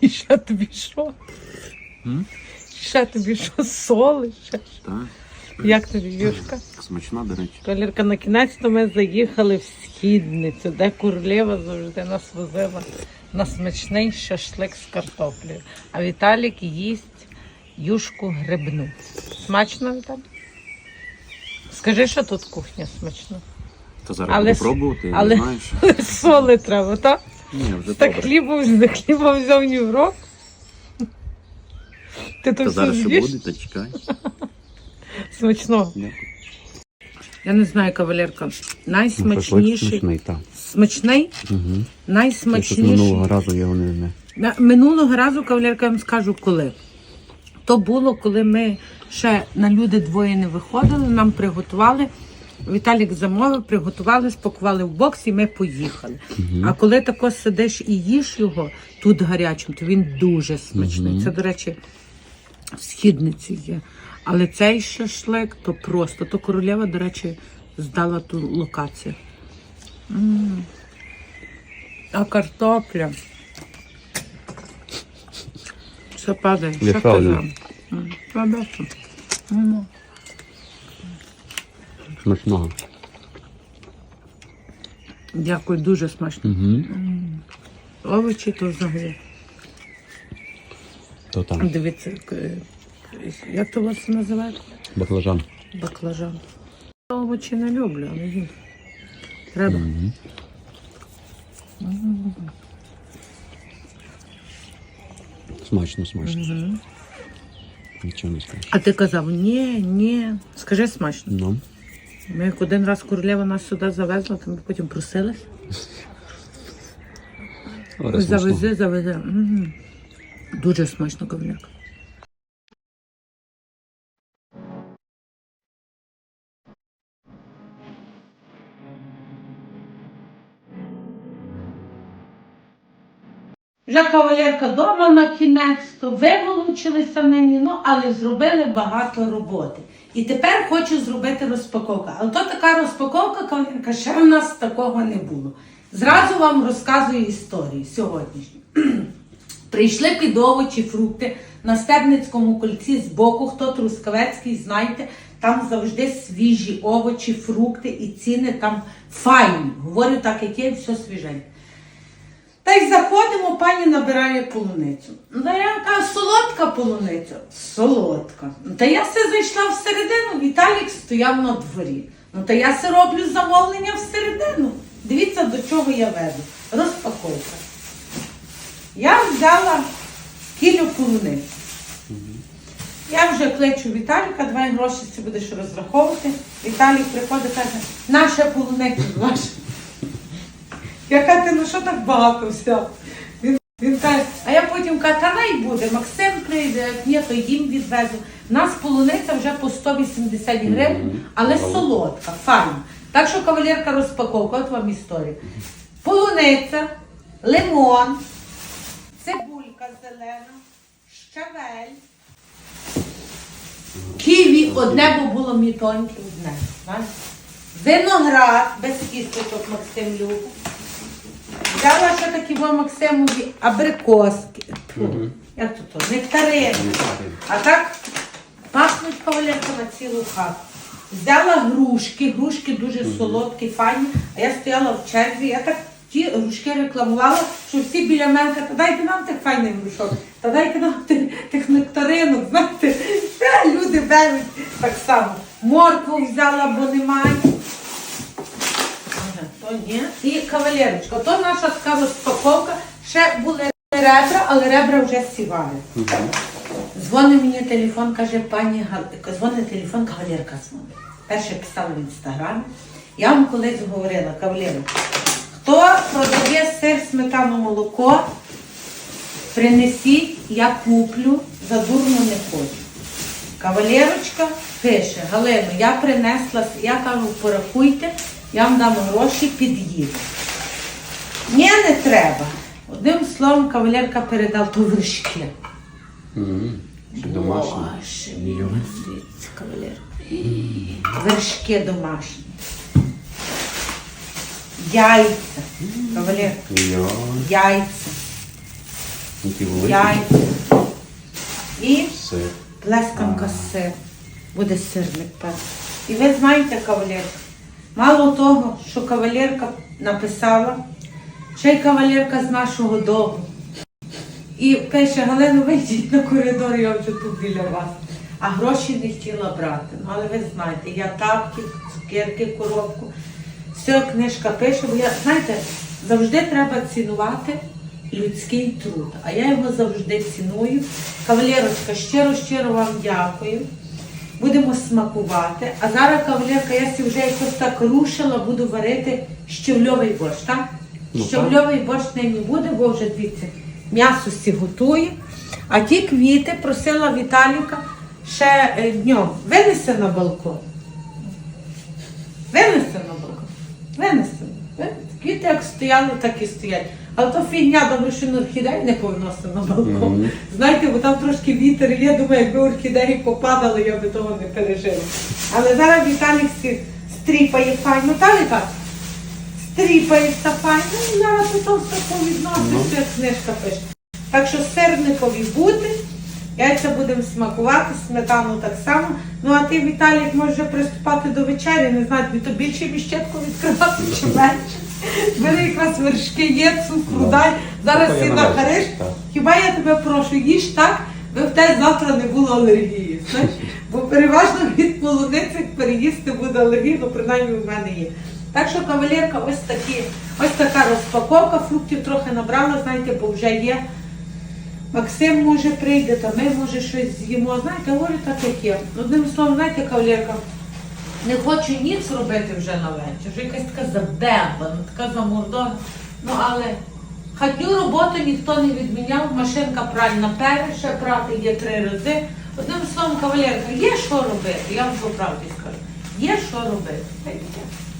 І ще тобі що? М? Ще тобі що соли? Ще? що? Так, Як тобі, Юшка? смачна, до речі. Колірка, на кінець то ми заїхали в східницю, де Курлєва завжди нас возила на смачний шашлик з картоплею. А Віталік їсть юшку грибну. Смачно, Віталік? Скажи, що тут кухня смачна. Та зараз Але буду с- пробувати, але- не знаєш. Соли треба, так? Ні, вже Так добре. хлібом, за хлібом взяв ні в рот. Ти то Та все зараз з'їш? буде, та чекай. Смачно. Дякую. Я не знаю, кавалерка. Найсмачніший. так. Смачний? Угу. Найсмачніший. разу його не... не. На- Минулого разу, кавалерка, я вам скажу коли. То було, коли ми ще на люди двоє не виходили, нам приготували. Віталік замовив, приготували, спакували в бокс і ми поїхали. А коли тако сидиш і їш його тут гарячим, то він дуже смачний. Це, до речі, в східниці є. Але цей шашлик то просто. То королева, до речі, здала ту локацію. М. А картопля. Все падає. М, Побачу. Ну, Смачного. Дякую, дуже смачно. Угу. Овочі то взагалі. То там. Дивіться, як, е, як то у вас це називається? Баклажан. Баклажан. Овочі не люблю, але їм. Треба. Смачно, смачно. Нічого не скажеш. А ти казав, ні, ні. Скажи смачно. Ну, Ми як один раз королева нас сюди завезла, то ми потім просились. але. Завези, завези. М. Дуже смачно, кавляк. Вже кавалерка дома на кінець-то виволочилися нині, ну але зробили багато роботи. І тепер хочу зробити розпаковку. Але то така розпаковка, кавалерка, ще в нас такого не було. Зразу вам розказую історію сьогоднішню. Прийшли під овочі, фрукти на Стебницькому кольці з боку, хто трускавецький, знайте, там завжди свіжі овочі, фрукти і ціни там файні. Говорю так, як є, все свіженьке. Та й заходимо, пані набирає полуницю. Ну, Та я кажу, солодка полуниця. Солодка. Ну, Та я все зайшла всередину, Віталік стояв на дворі. Ну та я все роблю замовлення всередину. Дивіться, до чого я веду. Розпаковка. Я взяла кілю полуниць. Я вже кличу Віталіка, давай гроші це будеш розраховувати. Віталік приходить каже, наша полуниця ваша. Я кажу, ти ну що так багато взяв? Він, він каже, а я потім кажу, та най буде, Максим прийде, як ні, то їм відвезу. У нас полуниця вже по 180 гривень, але солодка, файна. Так що кавалерка розпаковка, от вам історія. Полуниця, лимон, цибулька зелена, щавель. Ківі одне, бо було мітоньке одне. Виноград без кісточок Максим любить. Взяла ще такі во Максимові абрикоски. Фу, Як то то? Нектарини. А так пахнуть кавалерка на цілу хату. Взяла грушки, грушки дуже солодкі, файні. А я стояла в черзі, я так ті грушки рекламувала, що всі біля мене кажуть, та дайте нам тих файних грушок, та дайте нам тих, тих нектаринок, знаєте, Та люди беруть так само. Моркву взяла, бо немає. То ні. І кавалерочка, то наша така розпаковка. Ще були ребра, але ребра вже сівали. Дзвонить мені телефон, каже пані Гал... дзвонить телефон, кавалерка дзвонить. Перше писала в інстаграмі. Я вам колись говорила, кавалерка, хто продає сир, сметану, молоко, принесіть, я куплю, за дурно не хочу. Кавалерочка пише, Галину, я принесла, я кажу, порахуйте, я вам дам гроші, під'їду. Ні, не треба. Одним словом, кавалерка передав то вершки. Чи домашнє? Боже, Ні. дивіться, кавалерка. Вершки домашні. Яйця. Кавалерка. Йо. Яйця. Які великі. яйця і Сир. плесканка сир. Буде сирник певно. І ви знаєте, кавалерка, мало того, що кавалерка написала, ще й кавалерка з нашого дому. І пише, Галину, вийдіть на коридор, я вже тут біля вас. А гроші не хотіла брати. Ну, але ви знаєте, я тапки, цукерки, коробку. Все, книжка пише, бо я, знаєте, завжди треба цінувати людський труд. А я його завжди ціную. Кавалерочка, щиро-щиро вам дякую. Смакувати. А зараз, кавалерка, я сі вже якось так рушила, буду варити щавльовий борщ, так? Ну, Щавльовий борщ нині буде, бо вже дивіться, м'ясо сі готує. А ті квіти просила Віталіка ще е, днем. Винесе на балкон. Винесе на балкон. Винесе. Квіти як стояли, так і стоять. Але то фігня, добре, що на орхідеї не повиносить на балкон. Мгм. Знаєте, бо там трошки вітер є, думаю, якби орхідеї попадали, я би того не пережила. Але зараз Віталік стріпає файно, та? Стріпається файно, і зараз то все повідноситься, як книжка пише. Так що сирникові буде, яйця будемо смакувати, сметану так само. Ну а ти, Віталік, можеш приступати до вечері, не знаю, тобі то більше міщетку відкривати чи менше. Бери якраз вершки є, цукру Ну. дай, зараз Ну, всі я на вечір, нахариш. так. Хіба я тебе прошу, їж так, би в тебе завтра не було алергії. Знаєш? Бо переважно від полуниці переїсти буде алергія, ну принаймні в мене є. Так що, кавалерка, ось такі, ось така розпаковка, фруктів трохи набрала, знаєте, бо вже є. Максим може прийде, та ми може щось з'їмо. Знаєте, говорю так, як є. Одним словом, знаєте, кавалерка, не хочу ніц робити вже на вечір. Вже якась така задебана, така замордована. Ну але хатню роботу ніхто не відміняв, машинка пральна перша, прати є три рази. Одним словом, кавалерка, є що робити, я вам по правді скажу. Є що робити.